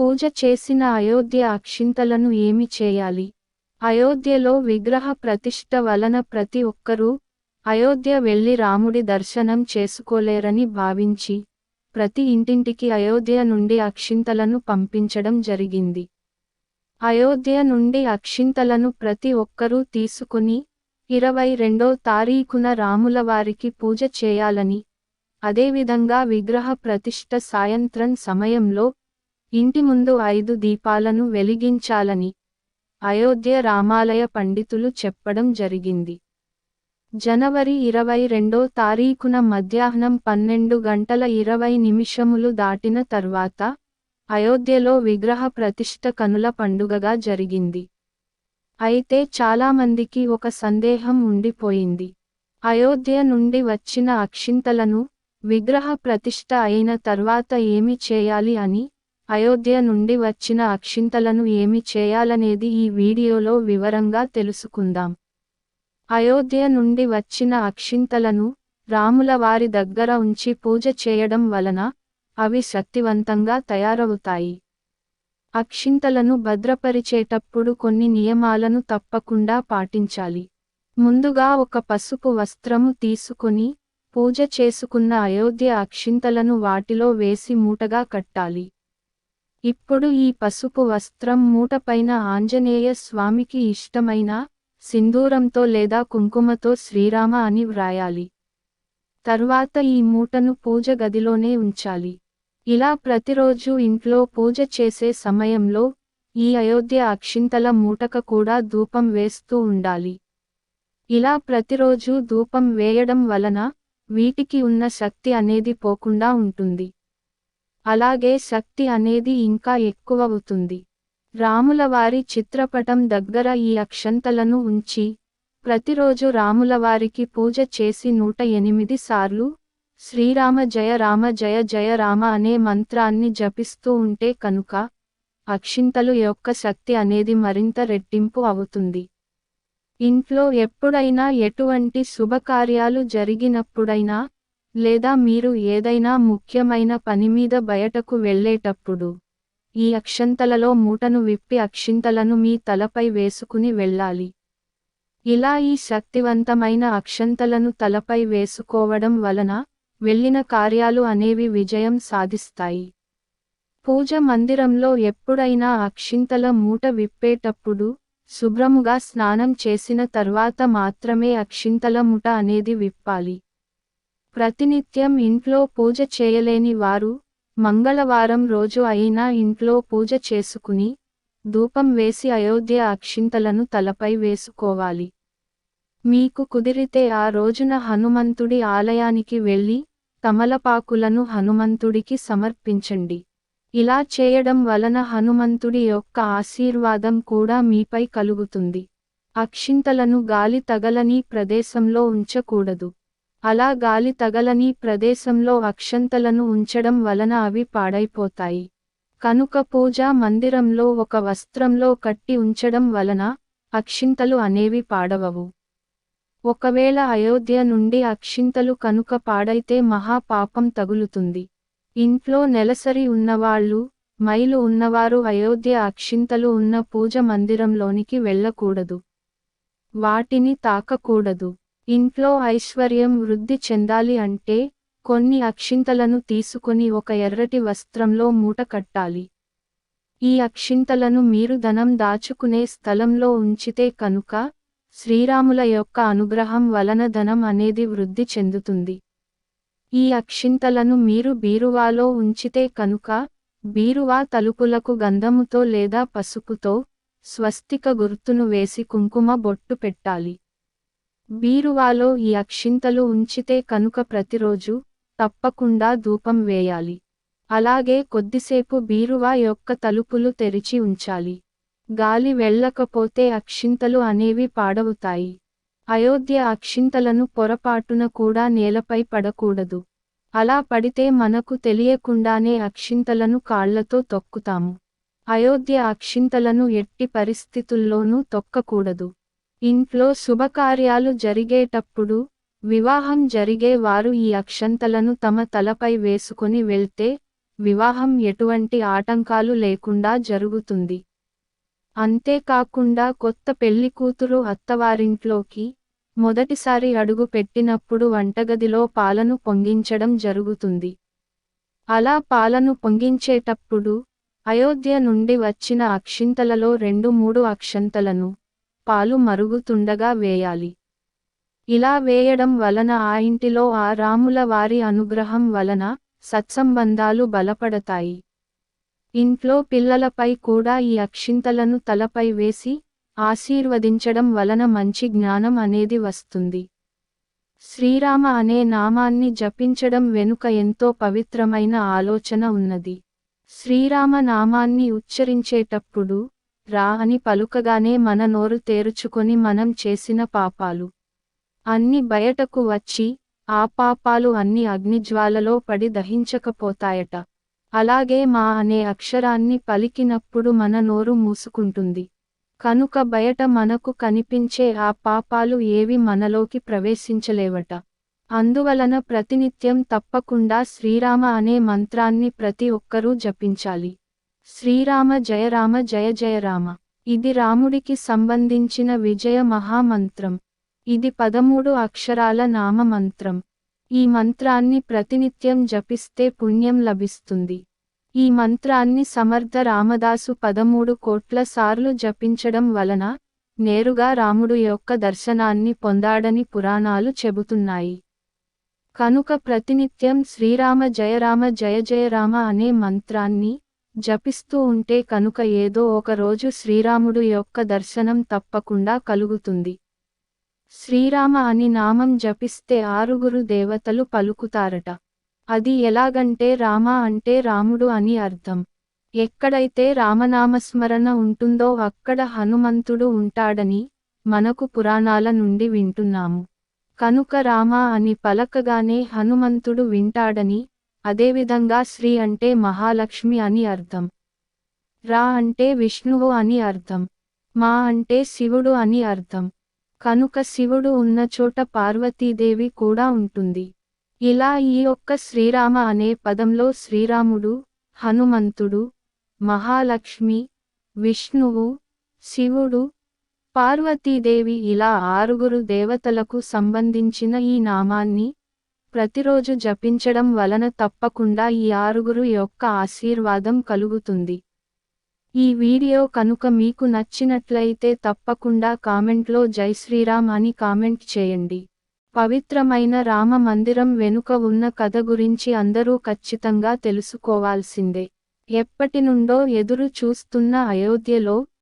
పూజ చేసిన అయోధ్య అక్షింతలను ఏమి చేయాలి? అయోధ్యలో విగ్రహ ప్రతిష్ఠ వలన ప్రతి ఒక్కరూ అయోధ్య వెళ్ళి రాముడి దర్శనం చేసుకోలేరని భావించి ప్రతి ఇంటింటికి అయోధ్య నుండి అక్షింతలను పంపించడం జరిగింది. అయోధ్య నుండి అక్షింతలను ప్రతి ఒక్కరూ తీసుకుని ఇరవై రెండో తారీఖున రాములవారికి పూజ చేయాలని అదేవిధంగా విగ్రహ ప్రతిష్ఠ సాయంత్రం సమయంలో ఇంటి ముందు ఐదు దీపాలను వెలిగించాలని అయోధ్య రామాలయ పండితులు చెప్పడం జరిగింది. జనవరి ఇరవై రెండో తారీఖున మధ్యాహ్నం పన్నెండు గంటల ఇరవై నిమిషములు దాటిన తర్వాత అయోధ్యలో విగ్రహ ప్రతిష్ఠ కనుల పండుగగా జరిగింది. అయితే చాలామందికి ఒక సందేహం ఉండిపోయింది. అయోధ్య నుండి వచ్చిన అక్షింతలను విగ్రహ ప్రతిష్ఠ అయిన తర్వాత ఏమి చేయాలి అని అయోధ్య నుండి వచ్చిన అక్షింతలను ఏమి చేయాలనేది ఈ వీడియోలో వివరంగా తెలుసుకుందాం. అయోధ్య నుండి వచ్చిన అక్షింతలను రాముల వారి దగ్గర ఉంచి పూజ చేయడం వలన అవి శక్తివంతంగా తయారవుతాయి. అక్షింతలను భద్రపరిచేటప్పుడు కొన్ని నియమాలను తప్పకుండా పాటించాలి. ముందుగా ఒక పసుపు వస్త్రము తీసుకుని పూజ చేసుకున్న అయోధ్య అక్షింతలను వాటిలో వేసి మూటగా కట్టాలి. ఇప్పుడు ఈ పసుపు వస్త్రం మూటపైన ఆంజనేయ స్వామికి ఇష్టమైన సింధూరంతో లేదా కుంకుమతో శ్రీరామ అని వ్రాయాలి. తర్వాత ఈ మూటను పూజ గదిలోనే ఉంచాలి. ఇలా ప్రతిరోజు ఇంట్లో పూజ చేసే సమయంలో ఈ అయోధ్య అక్షింతల మూటక కూడా ధూపం వేస్తూ ఉండాలి. ఇలా ప్రతిరోజు ధూపం వేయడం వలన వీటికి ఉన్న శక్తి అనేది పోకుండా ఉంటుంది. అలాగే శక్తి అనేది ఇంకా ఎక్కువవుతుంది. రాములవారి చిత్రపటం దగ్గర ఈ అక్షంతలను ఉంచి ప్రతిరోజు రాములవారికి పూజ చేసి నూట ఎనిమిది సార్లు శ్రీరామ జయ రామ జయ జయ రామ అనే మంత్రాన్ని జపిస్తూ ఉంటే కనుక అక్షింతలు యొక్క శక్తి అనేది మరింత రెట్టింపు అవుతుంది. ఇంట్లో ఎప్పుడైనా ఎటువంటి శుభకార్యాలు జరిగినప్పుడైనా లేదా మీరు ఏదైనా ముఖ్యమైన పని మీద బయటకు వెళ్ళేటప్పుడు ఈ అక్షంతలలో మూటను విప్పి అక్షింతలను మీ తలపై వేసుకుని వెళ్ళాలి. ఇలా ఈ శక్తివంతమైన అక్షంతలను తలపై వేసుకోవడం వలన వెళ్ళిన కార్యాలు అనేవి విజయం సాధిస్తాయి. పూజ మందిరంలో ఎప్పుడైనా అక్షింతల మూట విప్పేటప్పుడు శుభ్రముగా స్నానం చేసిన తర్వాత మాత్రమే అక్షింతల మూట అనేది విప్పాలి. ప్రతినిత్యం ఇంట్లో పూజ చేయలేని వారు మంగళవారం రోజు అయినా ఇంట్లో పూజ చేసుకుని ధూపం వేసి అయోధ్య అక్షింతలను తలపై వేసుకోవాలి. మీకు కుదిరితే ఆ రోజున హనుమంతుడి ఆలయానికి వెళ్ళి తమలపాకులను హనుమంతుడికి సమర్పించండి. ఇలా చేయడం వలన హనుమంతుడి యొక్క ఆశీర్వాదం కూడా మీపై కలుగుతుంది. అక్షింతలను గాలి తగలని ప్రదేశంలో ఉంచకూడదు. అలా గాలి తగలని ప్రదేశంలో అక్షంతలను ఉంచడం వలన అవి పాడైపోతాయి. కనుక పూజా మందిరంలో ఒక వస్త్రంలో కట్టి ఉంచడం వలన అక్షింతలు అనేవి పాడవవు. ఒకవేళ అయోధ్య నుండి అక్షింతలు కనుక పాడైతే మహాపాపం తగులుతుంది. ఇంట్లో నెలసరి ఉన్నవాళ్ళు మైలు ఉన్నవారు అయోధ్య అక్షింతలు ఉన్న పూజ మందిరంలోనికి వెళ్ళకూడదు. వాటిని తాకకూడదు. ఇంట్లో ఐశ్వర్యం వృద్ధి చెందాలి అంటే కొన్ని అక్షింతలను తీసుకొని ఒక ఎర్రటి వస్త్రంలో మూట కట్టాలి. ఈ అక్షింతలను మీరు ధనం దాచుకునే స్థలంలో ఉంచితే కనుక శ్రీరాముల యొక్క అనుగ్రహం వలన ధనం అనేది వృద్ధి చెందుతుంది. ఈ అక్షింతలను మీరు బీరువాలో ఉంచితే కనుక బీరువా తలుపులకు గంధముతో లేదా పసుపుతో స్వస్తిక గుర్తును వేసి కుంకుమ బొట్టు పెట్టాలి. బీరువాలో ఈ అక్షింతలు ఉంచితే కనుక ప్రతిరోజు తప్పకుండా ధూపం వేయాలి. అలాగే కొద్దిసేపు బీరువా యొక్క తలుపులు తెరిచి ఉంచాలి. గాలి వెళ్ళకపోతే అక్షింతలు అనేవి పాడవుతాయి. అయోధ్య అక్షింతలను పొరపాటున కూడా నేలపై పడకూడదు. అలా పడితే మనకు తెలియకుండానే అక్షింతలను కాళ్ళతో తొక్కుతాము. అయోధ్య అక్షింతలను ఎట్టి పరిస్థితుల్లోనూ తొక్కకూడదు. ఇంట్లో శుభకార్యాలు జరిగేటప్పుడు వివాహం జరిగే వారు ఈ అక్షంతలను తమ తలపై వేసుకొని వెళ్తే వివాహం ఎటువంటి ఆటంకాలు లేకుండా జరుగుతుంది. అంతేకాకుండా కొత్త పెళ్ళికూతురు అత్తవారింట్లోకి మొదటిసారి అడుగు పెట్టినప్పుడు వంటగదిలో పాలను పొంగించడం జరుగుతుంది. అలా పాలను పొంగించేటప్పుడు అయోధ్య నుండి వచ్చిన అక్షింతలలో రెండు మూడు అక్షంతలను పాలు మరుగుతుండగా వేయాలి. ఇలా వేయడం వలన ఆ ఇంటిలో ఆ రాముల వారి అనుగ్రహం వలన సత్సంబంధాలు బలపడతాయి. ఇంట్లో పిల్లలపై కూడా ఈ అక్షింతలను తలపై వేసి ఆశీర్వదించడం వలన మంచి జ్ఞానం అనేది వస్తుంది. శ్రీరామ అనే నామాన్ని జపించడం వెనుక ఎంతో పవిత్రమైన ఆలోచన ఉన్నది. శ్రీరామ నామాన్ని ఉచ్చరించేటప్పుడు రా అని పలుకగానే మన నోరు తేరుచుకొని మనం చేసిన పాపాలు. అన్ని బయటకు వచ్చి ఆ పాపాలు అన్ని అగ్నిజ్వాలలో పడి దహించకపోతాయట. అలాగే మా అనే అక్షరాన్ని పలికినప్పుడు మన నోరు మూసుకుంటుంది. కనుక బయట మనకు కనిపించే ఆ పాపాలు ఏవి మనలోకి ప్రవేశించలేవట. అందువలన ప్రతినిత్యం తప్పకుండా శ్రీరామ అనే మంత్రాన్ని ప్రతి ఒక్కరూ జపించాలి. శ్రీరామ జయ రామ జయ జయ రామ. ఇది రాముడికి సంబంధించిన విజయ మహామంత్రం. ఇది పదమూడు అక్షరాల నామ మంత్రం ఈ మంత్రాన్ని ప్రతినిత్యం జపిస్తే పుణ్యం లభిస్తుంది. ఈ మంత్రాన్ని సమర్థ రామదాసు పదమూడు కోట్ల సార్లు జపించడం వలన నేరుగా రాముడు యొక్క దర్శనాన్ని పొందాడని పురాణాలు చెబుతున్నాయి. కనుక ప్రతినిత్యం శ్రీరామ జయ రామ జయ జయ రామ అనే మంత్రాన్ని జపిస్తూ ఉంటే కనుక ఏదో ఒక రోజు శ్రీరాముడు యొక్క దర్శనం తప్పకుండా కలుగుతుంది. శ్రీరామ అని నామం జపిస్తే ఆరుగురు దేవతలు పలుకుతారట. అది ఎలాగంటే రామ అంటే రాముడు అని అర్థం. ఎక్కడైతే రామనామస్మరణ ఉంటుందో అక్కడ హనుమంతుడు ఉంటాడని మనకు పురాణాల నుండి వింటున్నాము. కనుక రామ అని పలకగానే హనుమంతుడు వింటాడని అదేవిధంగా శ్రీ అంటే మహాలక్ష్మి అని అర్థం. రా అంటే విష్ణువు అని అర్థం. మా అంటే శివుడు అని అర్థం. కనుక శివుడు ఉన్న చోట పార్వతీదేవి కూడా ఉంటుంది. ఇలా ఈ ఒక్క శ్రీరామ అనే పదంలో శ్రీరాముడు హనుమంతుడు మహాలక్ష్మి విష్ణువు శివుడు పార్వతీదేవి ఇలా ఆరుగురు దేవతలకు సంబంధించిన ఈ నామాన్ని ప్రతిరోజు జపించడం వలన తప్పకుండా ఈ ఆరుగురు యొక్క ఆశీర్వాదం కలుగుతుంది. ఈ వీడియో కనుక మీకు నచ్చినట్లయితే తప్పకుండా కామెంట్లో జై శ్రీరామ్ అని కామెంట్ చేయండి. పవిత్రమైన రామ మందిరం వెనుక ఉన్న కథ గురించి అందరూ ఖచ్చితంగా తెలుసుకోవాల్సిందే. ఎప్పటి నుండో ఎదురు చూస్తున్న అయోధ్యలో